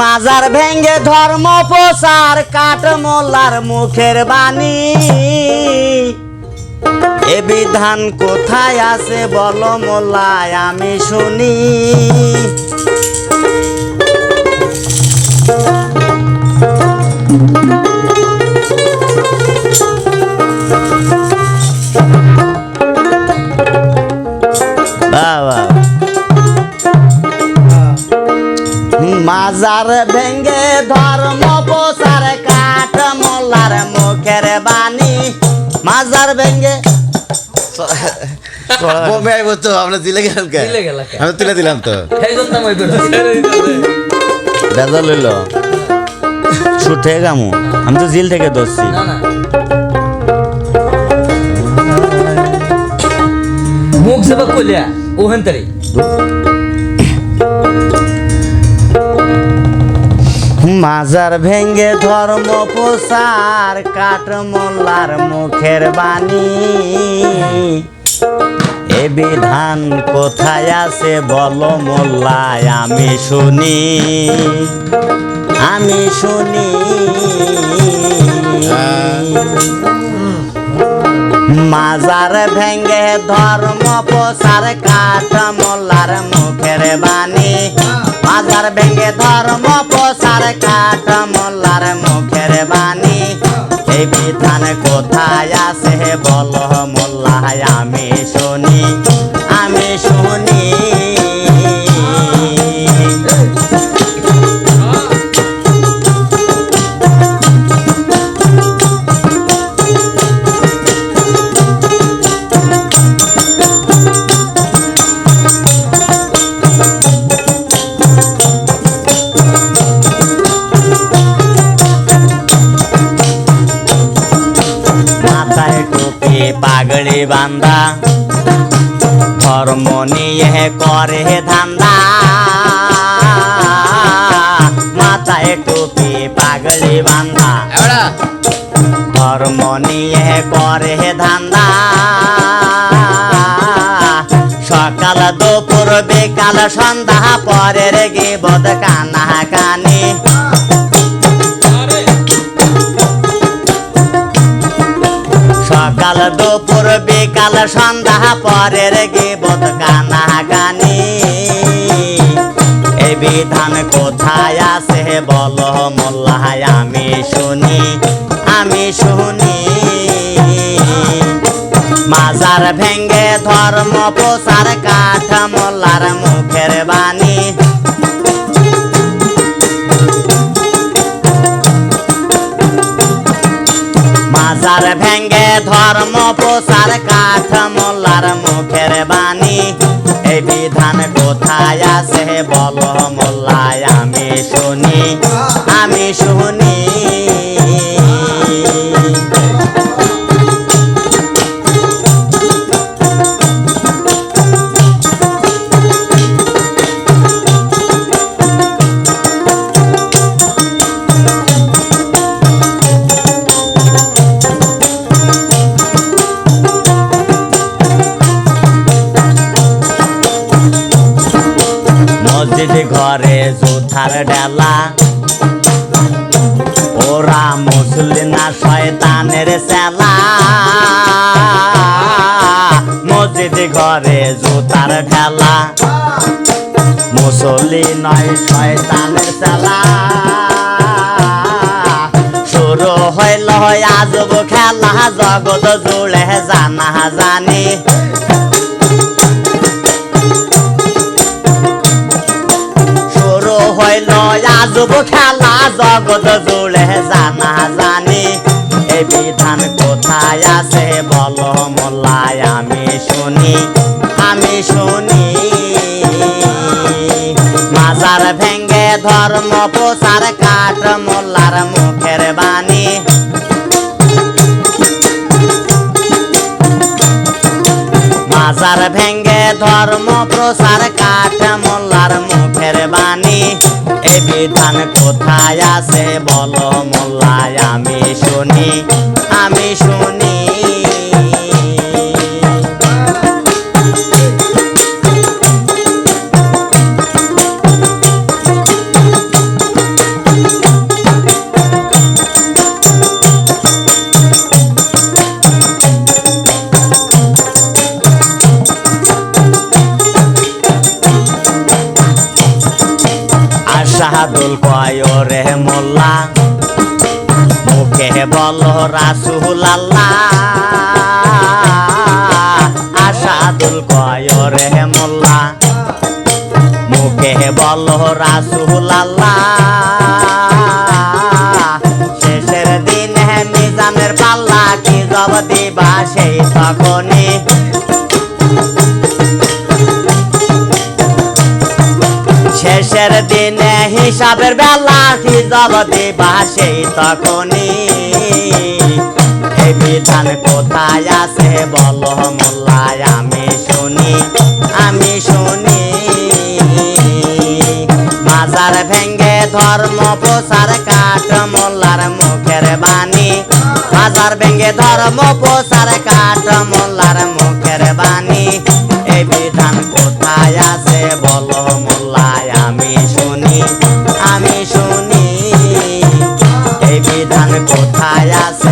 মাজার ভেঙ্গে ধর্ম প্রসার কাঠ মোল্লার মুখের বাণী। এ বিধান কোথায় আছে বলো মোল্লায়, আমি শুনি। মাজার ভেঙ্গে ধর্ম প্রচার কাঠ মোল্লার মুখের বাণী। মাজার ভেঙ্গে। কমে আইব তো আমরা দিলে গেলাম কে? আমি তুলে দিলাম তো। এই আমি লইল সুর থেকে গামু আমি তো জিল থেকে না মুখ যাবা কইলা ওহেন তারি। মাজার ভেঙ্গে ধর্ম প্রসার কাঠ মোল্লার মুখের বাণী। এ বিধান কোথায় আছে বলো মোল্লায়, আমি শুনি। আমি শুনি। মাজার ভেঙ্গে ধর্ম প্রসার কাঠ মোল্লার মুখের বাণী। মাজার ভেঙ্গে ধর্ম, প্রসার কাঠ, মোল্লার মুখের বাণী। এই বিধান কোথায় আসে বল, মোল্লায় আমি শুনি। পাগড়ি বান্ধা ধর্ম নিয়ে করে ধান্দা। মাথায় টুপি পাগড়ি বান্ধা ধর্ম নিয়ে করে ধান্দা। সকাল দুপুর বিকাল সন্ধ্যা পরের গিবদ কানা সকাল দুপুর, বিকাল সন্ধ্যা, পরের গিবদ কানা গানি এই বিধান কোথায় আছে বল মোল্লায় আমি শুনি আমি শুনি। মাজার ভেঙ্গে ধর্ম প্রসার কাঠ মোল্লার মুখের বাণী। ধর্ম প্রসার কাঠ মোল্লার মুখের বাণী। এই বিধান কোথায় আছে বল মোল্লায়, আমি শুনি আমি শুনি। জুথার ডালা ওরা মুসলিম না, শয়তানের সেলা মসজিদ ঘরে জুতার ঢালা মুসলি নয়, শয়তানের সেলা শুরু হইল আজব খেলা, জগৎ জুড়ে জানা জানি। আজব খেলা জগৎ জুড়ে জানা জানি। বিধান কোথায় আছে বল মোল্লায় আমি শুনি আমি শুনি। মাজার ভেঙ্গে ধর্ম প্রসার কাঠ মোল্লার মুখের বাণী। মাজার ভেঙ্গে ধর্ম প্রসার কাঠ এ বিধান কোথায় আছে বলো মোল্লায় আমি শুনি আমি শুনি। কয় রে মোল্লা। মুখে বল রাসুল আল্লাহ আসাদুল কয় রে মোল্লা। মুখে বল রাসুল আল্লাহ শেষের দিন মিজানের পাল্লা কি জব দিবা সেই তখনই হিসাবের বেলা দিবা সেই তখনই? এই বিধান কোথায় আছে বল মোল্লায় আমি শুনি আমি শুনি। মাজার ভেঙ্গে ধর্ম প্রসার কাঠ মোল্লার মুখের বাণী। মাজার ভেঙ্গে ধর্ম প্রসার কাঠ মোল্লার মুখের বাণী। এই বিধান কোথায় আছে বল মোল্লায় আমি